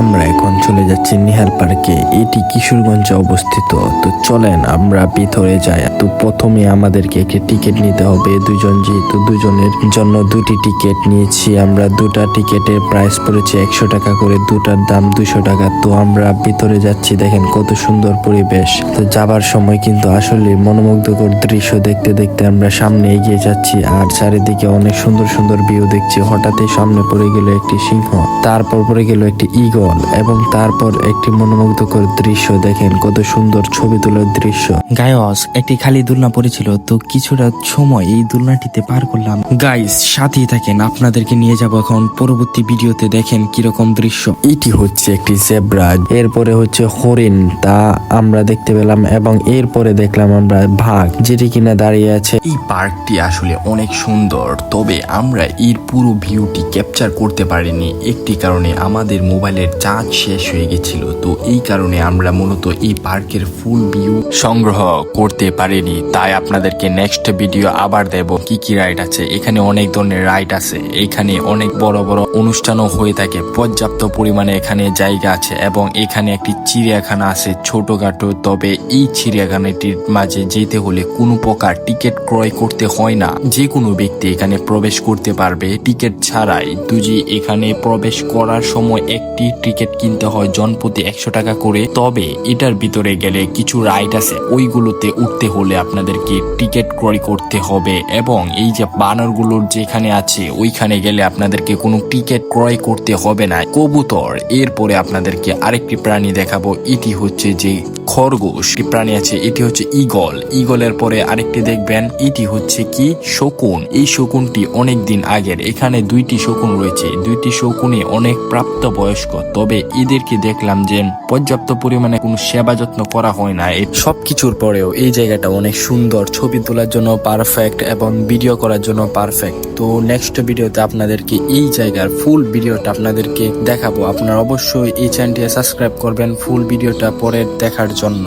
আমরা এখন চলে যাচ্ছি নিহাল পার্কে। এটি কিশোরগঞ্জে অবস্থিত। তো চলেন, আমরা ভিতরে যাই। তো প্রথমে আমাদেরকে একটি টিকিট নিতে হবে। দুজন যেহেতু দুজনের জন্য দুটি টিকিট নিয়েছি, আমরা দুটা টিকিটের প্রাইস পড়েছে একশো টাকা করে, দুটার দাম দুশো টাকা। তো আমরা ভিতরে যাচ্ছি, দেখেন কত সুন্দর পরিবেশ। তো যাবার সময় কিন্তু আসলে মনোমুগ্ধকর দৃশ্য দেখতে দেখতে আমরা সামনে এগিয়ে যাচ্ছি, আর চারিদিকে অনেক সুন্দর সুন্দর ভিউ দেখছি। হঠাৎই সামনে পড়ে গেল একটি সিংহ, তারপর পড়ে গেল একটি ইগল এবং তারপর একটি মনোমুগ্ধকর দৃশ্য দেখেন। কত সুন্দর ছবি তোলার দৃশ্য। গায়স একটি খালি দোলনা পড়েছিল তো কিছুটা সময় এই দোলনাটিতে পার করলাম। গাইস সাথেই থাকেন আপনাদেরকে নিয়ে যাব এখন। পরবর্তী ভিডিওতে দেখেন কীরকম দৃশ্য। এটি হচ্ছে একটি জেব্রা এরপরে হচ্ছে হরিণ তা আমরা দেখতে পেলাম এবং এরপরে দেখলাম আমরা ভাগ যেটি কিনা দাঁড়িয়ে আছে। এই পার্কটি আসলে অনেক সুন্দর তবে আমরা এর পুরো ভিউটি ক্যাপচার করতে পারিনি। একটি কারণে আমাদের মোবাইলের চার্জ শেষ হয়ে গেছিল। তো এই কারণে আমরা মূলত এই পার্কের ফুল ভিউ সংগ্রহ করতে পারিনি। তাই আপনাদেরকে নেক্সট ভিডিও আবার দেব কি কি রাইড আছে। এখানে অনেক ধরনের রাইড আছে। এখানে অনেক বড় বড় অনুষ্ঠানও হয়ে থাকে। পর্যাপ্ত পরিমাণে এখানে জায়গা আছে এবং এখানে একটি চিড়িয়াখানা আছে ছোটখাটো। তবে এই চিড়িয়াখানাটির মাঝে যেতে হলে কোনো প্রকার টিকিট ক্রয় করতে হয় না। যে কোনো ব্যক্তি এখানে প্রবেশ করতে পারবে। টিকিট ছাড়াই। দুজি এখানে প্রবেশ করার সময় একটি টিকিট কিনতে হয় জনপ্রতি একশো টাকা করে। তবে এটার ভিতরে গেলে কিছু রাইড আছে। ওইগুলোতে উঠতে হলে আপনাদেরকে টিকিট ক্রয় করতে হবে এবং এই যে বানরগুলোর যেখানে আছে, ওইখানে গেলে আপনাদেরকে কোনো টিকিট ক্রয় করতে হবে না। কবুতর, এরপরে আপনাদেরকে আরেকটি প্রাণী দেখাবো। এটি হচ্ছে যে খরগোশ। প্রাণী আছে, এটি হচ্ছে ইগল ইগলের পরে আরেকটি দেখবেন, এটি হচ্ছে কি? শকুন। এই শকুনটি অনেক দিন আগের। এখানে দুইটি শকুন রয়েছে। দুইটি শকুনে অনেক প্রাপ্ত বয়স্ক তবে এদেরকে দেখলাম যে পর্যাপ্ত পরিমাণে কোনো সেবা যত্ন করা হয় না এই সবকিছুর পরেও এই জায়গাটা অনেক সুন্দর, ছবি তোলার জন্য পারফেক্ট এবং ভিডিও করার জন্য পারফেক্ট তো নেক্সট ভিডিওতে আপনাদেরকে এই জায়গার ফুল ভিডিওটা আপনাদেরকে দেখাবো। আপনারা অবশ্যই এই চ্যানেলটি সাবস্ক্রাইব করবেন ফুল ভিডিওটা পরে দেখার জন্য।